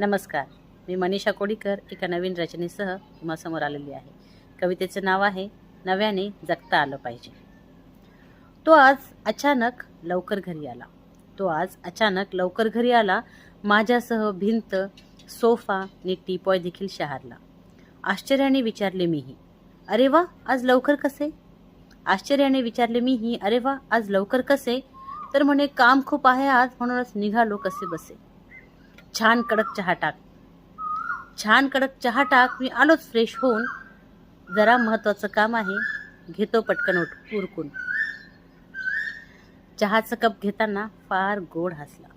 नमस्कार. मी मनीषा कोडीकर एका नवीन रचनेसह तुम्हासमोर आलेली आहे. कवितेचं नाव आहे नव्याने जगता आलं पाहिजे. तो आज अचानक लवकर घरी आला. तो आज अचानक लवकर घरी आला माझ्यासह भिंत सोफा आणि टीपॉय देखील शहारला. आश्चर्याने विचारले मीही अरे वा आज लवकर कसे? आश्चर्याने विचारले मीही अरे वा आज लवकर कसे? तर म्हणे काम खूप आहे आज म्हणूनच निघालो कसे बसे. छान कडक चहा टाक. छान कडक चहा टाक मी आलोच फ्रेश होऊन. जरा महत्त्वाचं काम आहे घेतो पटकन उठ उरकून. चहाचं कप घेताना फार गोड हसला.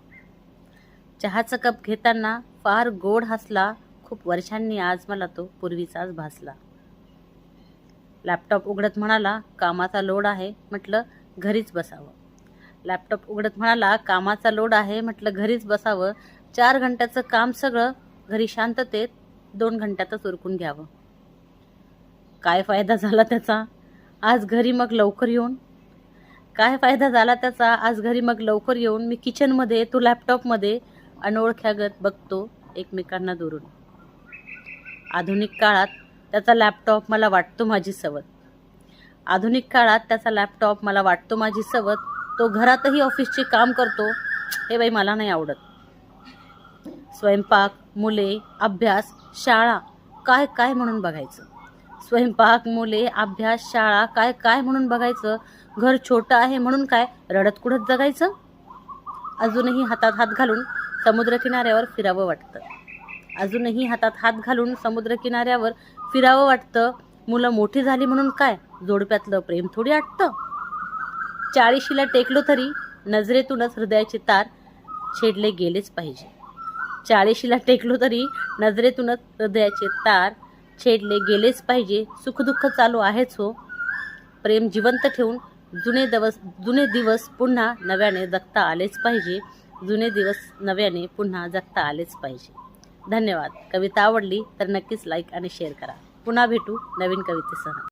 चहाचं कप घेताना फार गोड हसला. खूप वर्षांनी आज मला तो पूर्वीचाच भासला. लॅपटॉप उघडत म्हणाला कामाचा लोड आहे म्हटलं घरीच बसावं. लॅपटॉप उघडत म्हणाला कामाचा लोड आहे म्हटलं घरीच बसावं. चार घंट्याचं काम सगळं घरी शांततेत दोन घंट्यातच उरकून घ्यावं. काय फायदा झाला त्याचा? आज घरी मग लवकर येऊन? काय फायदा झाला त्याचा? आज घरी मग लवकर येऊन मी किचनमध्ये तो लॅपटॉपमध्ये अनोळख्यागत बघतो एकमेकांना दुरून. आधुनिक काळात त्याचा लॅपटॉप मला वाटतो माझी सवत. आधुनिक काळात त्याचा लॅपटॉप मला वाटतो माझी सवत. तो घरातही ऑफिसचे काम करतो. हे बाई मला नाही आवडत. स्वयंपाक मुले अभ्यास शाळा काय काय म्हणून बघायचं? स्वयंपाक मुले अभ्यास शाळा काय काय म्हणून बघायचं? घर छोटं आहे म्हणून काय रडत कुडत जगायचं? अजूनही हातात हात घालून समुद्रकिनाऱ्यावर फिरावं वाटतं. अजूनही हातात हात घालून समुद्रकिनाऱ्यावर फिरावं वाटतं. मुलं मोठी झाली म्हणून काय जोडप्यातलं प्रेम थोडी आटतं? चाळीशीला टेकलो तरी नजरेतूनच हृदयाचे तार छेडले गेलेच पाहिजे. चाळीशीला टेकलो तरी नजरेतूनच हृदयाचे तार छेडले गेलेच पाहिजे. सुखदुःख चालू आहेच हो. प्रेम जिवंत ठेवून जुने दिवस जुने दिवस पुन्हा नव्याने जगता आलेच पाहिजे. जुने दिवस नव्याने पुन्हा जगता आलेच पाहिजे. धन्यवाद. कविता आवडली तर नक्कीच लाईक आणि शेअर करा. पुन्हा भेटू नवीन कवितेसह.